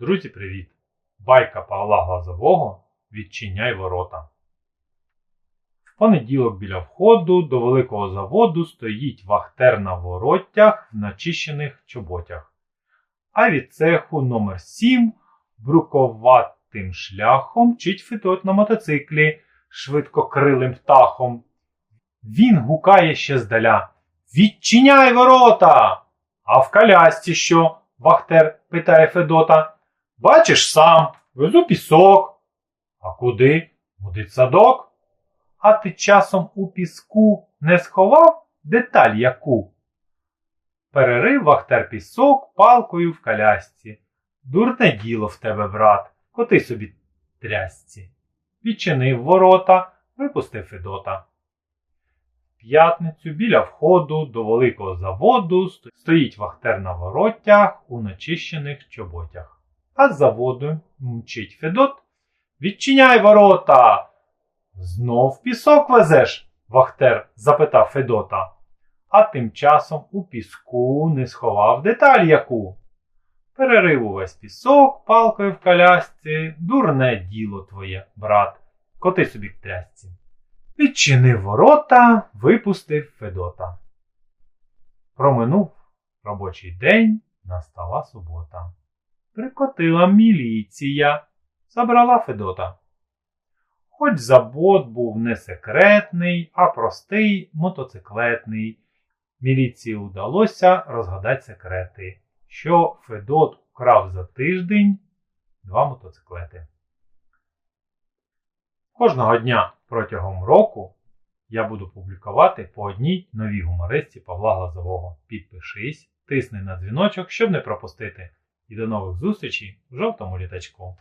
Друзі, привіт! Байка Павла Глазового Відчиняй ворота. В понеділок біля входу до великого заводу стоїть вахтер на воротях в начищених чоботях. А від цеху номер 7 бруковатим шляхом мчить Федот на мотоциклі швидкокрилим птахом. Він гукає ще здаля. Відчиняй ворота! А в колясці що? Вахтер питає Федота. Бачиш сам, везу пісок. А куди? У дитсадок? А ти часом у піску не сховав деталь яку? Перерив вахтер пісок палкою в колясці. Дурне діло в тебе, брат, коти собі трясці. Відчинив ворота, випустив Федота. В п'ятницю біля входу до великого заводу стоїть вахтер на воротях у начищених чоботях. А з заводу мчить Федот. Відчиняй ворота. Знов пісок везеш? Вахтер запитав Федота. А тим часом у піску не сховав деталь яку. Перерив увесь пісок палкою в колясці. Дурне діло твоє, брат. Коти собі к трясці. Відчинив ворота, випустив Федота. Проминув робочий день, настала субота. Прикотила міліція, забрала Федота. Хоч забот був не секретний, а простий мотоциклетний. Міліції вдалося розгадати секрети, що Федот украв за тиждень два мотоциклети. Кожного дня протягом року я буду публікувати по одній новій гумористі Павла Глазового. Підпишись, тисни на дзвіночок, щоб не пропустити. І до нових зустрічей в жовтому літачку.